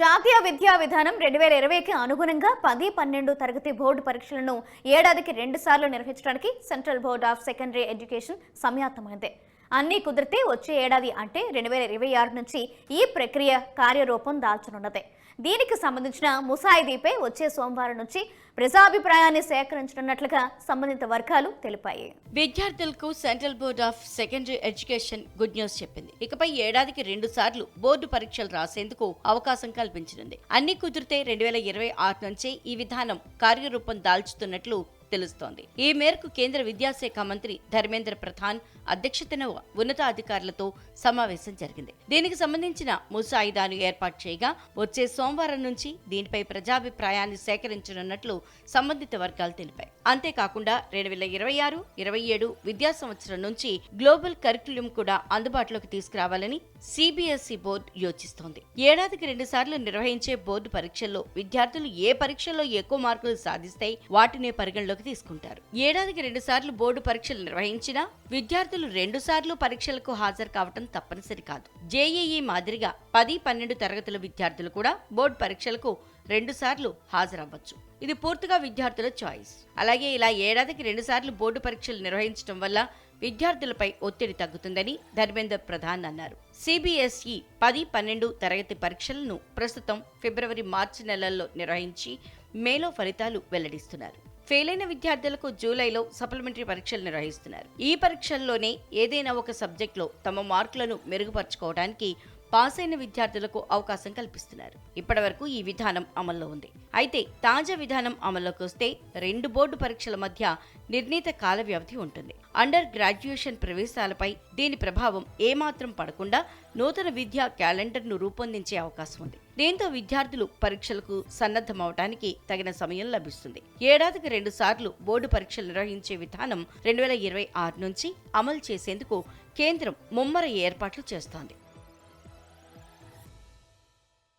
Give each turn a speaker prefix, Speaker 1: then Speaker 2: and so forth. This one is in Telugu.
Speaker 1: జాతీయ విద్యా విధానం రెండు వేల ఇరవైకి అనుగుణంగా పది పన్నెండు తరగతి బోర్డు పరీక్షలను ఏడాదికి రెండు సార్లు నిర్వహించడానికి central board of secondary education సంయాత్తమైంది అన్నీ కుదిరితే వచ్చే ఏడాది అంటే రెండు వేల ఇరవై ఆరు నుంచి ఈ ప్రక్రియ కార్యరూపం దాల్చనున్నది. దీనికి సంబంధించిన ముసాయిదీపై వచ్చే సోమవారం నుంచి ప్రజాభిప్రాయాన్ని సేకరించనున్నట్లుగా సంబంధిత వర్గాలు తెలిపాయి.
Speaker 2: విద్యార్థులకు central board of secondary education good news చెప్పింది. ఇకపై ఏడాదికి రెండు సార్లు బోర్డు పరీక్షలు రాసేందుకు అవకాశం కల్పించనుంది. అన్ని కుదిరితే రెండు వేల ఇరవై ఆరు నుంచే ఈ విధానం కార్యరూపం దాల్చుతున్నట్లు తెలుస్తోంది. ఈ మేరకు కేంద్ర విద్యాశాఖ మంత్రి ధర్మేంద్ర ప్రధాన్ అధ్యక్షతన ఉన్నతాధికారులతో సమావేశం జరిగింది. దీనికి సంబంధించిన ముసాయిదాను ఏర్పాటు చేయగా వచ్చే సోమవారం సోమవారం నుంచి దీనిపై ప్రజాభిప్రాయాన్ని సేకరించనున్నట్లు సంబంధిత వర్గాలు తెలిపాయి. అంతేకాకుండా రెండు వేల ఇరవై ఆరు ఇరవై ఏడు విద్యా సంవత్సరం నుంచి గ్లోబల్ కరికులం కూడా అందుబాటులోకి తీసుకురావాలని సిబిఎస్ఈ బోర్డు యోచిస్తోంది. ఏడాదికి రెండు సార్లు నిర్వహించే బోర్డు పరీక్షల్లో విద్యార్థులు ఏ పరీక్షల్లో ఎక్కువ మార్కులు సాధిస్తే వాటినే పరిగణలోకి తీసుకుంటారు. ఏడాదికి రెండు సార్లు బోర్డు పరీక్షలు నిర్వహించినా విద్యార్థులు రెండు సార్లు పరీక్షలకు హాజరు కావటం తప్పనిసరి కాదు. జేఈఈ మాదిరిగా పది పన్నెండు తరగతుల విద్యార్థులు కూడా బోర్డు పరీక్షలకు రెండు సార్లు హాజరవ్వచ్చు. ఇది పూర్తిగా విద్యార్థుల చాయిస్. అలాగే ఇలా ఏడాదికి రెండు సార్లు బోర్డు పరీక్షలు నిర్వహించడం వల్ల విద్యార్థులపై ఒత్తిడి తగ్గుతుందని ధర్మేందర్ ప్రధాన్ అన్నారు. సిబిఎస్ఈ పది పన్నెండు తరగతి పరీక్షలను ప్రస్తుతం ఫిబ్రవరి మార్చి నెలల్లో నిర్వహించి మేలో ఫలితాలు వెల్లడిస్తున్నారు. ఫెయిల్ అయిన విద్యార్థులకు జూలైలో సప్లిమెంటరీ పరీక్షలు నిర్వహిస్తున్నారు. ఈ పరీక్షల్లోనే ఏదైనా ఒక సబ్జెక్టులో తమ మార్కులను మెరుగుపరచుకోవడానికి పాస్ అయిన విద్యార్థులకు అవకాశం కల్పిస్తున్నారు. ఇప్పటివరకు ఈ విధానం అమల్లో ఉంది. అయితే తాజా విధానం అమల్లోకి వస్తే రెండు బోర్డు పరీక్షల మధ్య నిర్ణీత కాల వ్యవధి ఉంటుంది. అండర్ గ్రాడ్యుయేషన్ ప్రవేశాలపై దీని ప్రభావం ఏమాత్రం పడకుండా నూతన విద్యా క్యాలెండర్ను రూపొందించే అవకాశం ఉంది. దీంతో విద్యార్థులు పరీక్షలకు సన్నద్ధమవటానికి తగిన సమయం లభిస్తుంది. ఏడాదికి రెండు సార్లు బోర్డు పరీక్షలు నిర్వహించే విధానం రెండు వేల ఇరవై ఆరు నుంచి అమలు చేసేందుకు కేంద్రం ముమ్మర ఏర్పాట్లు చేస్తోంది.